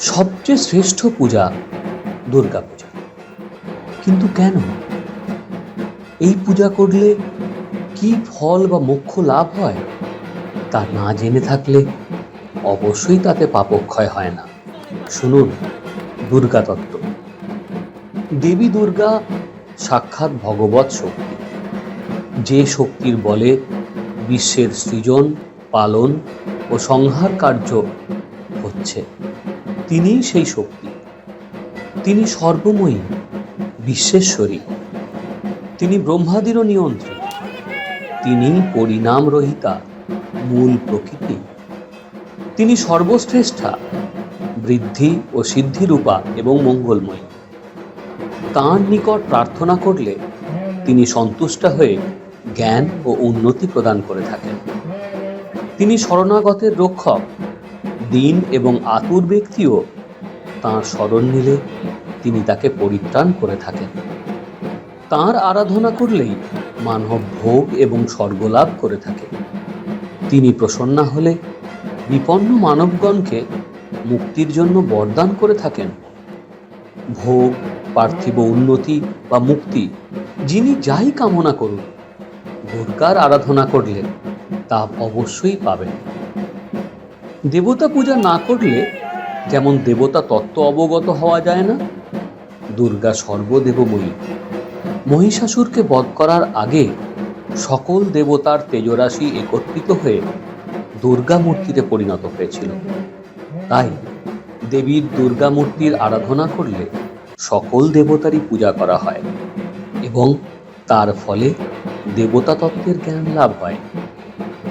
সবচেয়ে শ্রেষ্ঠ পূজা দুর্গা পূজা। কিন্তু কেন? এই পূজা করলে কি ফল বা মোক্ষ লাভ হয় তা না জেনে থাকলে অবশ্যই তাতে পাপক্ষয় হয় না। শুনুন দুর্গা তত্ত্ব। দেবী দুর্গা সাক্ষাৎ ভগবৎ শক্তি। যে শক্তির বলে বিশ্বের সৃজন, পালন ও সংহার কার্য হচ্ছে। তিনিই সেই শক্তি। তিনি সর্বময়ী, বিশ্বেশ্বরী। তিনি ব্রহ্মাদিরও নিয়ন্ত্রী তিনি পরিণাম রহিতা মূল প্রকৃতি। তিনি সর্বশ্রেষ্ঠা, বৃদ্ধি ও সিদ্ধিরূপা এবং মঙ্গলময়ী। তাঁর নিকট প্রার্থনা করলে তিনি সন্তুষ্ট হয়ে জ্ঞান ও উন্নতি প্রদান করে থাকেন। তিনি শরণাগতের রক্ষক। দিন এবং আতুর ব্যক্তিও তাঁর স্মরণ নিলে তিনি তাকে পরিত্রাণ করে থাকেন। তাঁর আরাধনা করলেই মানব ভোগ এবং স্বর্গলাভ করে থাকে। তিনি প্রসন্না হলে বিপন্ন মানবগণকে মুক্তির জন্য বরদান করে থাকেন। ভোগ, পার্থিব উন্নতি বা মুক্তি যিনি যাই কামনা করুন দুর্গার আরাধনা করলে তা অবশ্যই পাবেন। দেবতা পূজা না করলে যেমন দেবতা তত্ত্ব অবগত হওয়া যায় না, দুর্গা সর্বদেবময়ী। মহিষাসুরকে বধ করার আগে সকল দেবতার তেজরাশি একত্রিত হয়ে দুর্গা মূর্তিতে পরিণত হয়েছিল। তাই দেবীর দুর্গা মূর্তির আরাধনা করলে সকল দেবতারই পূজা করা হয় এবং তার ফলে দেবতা তত্ত্বের জ্ঞান লাভ হয়।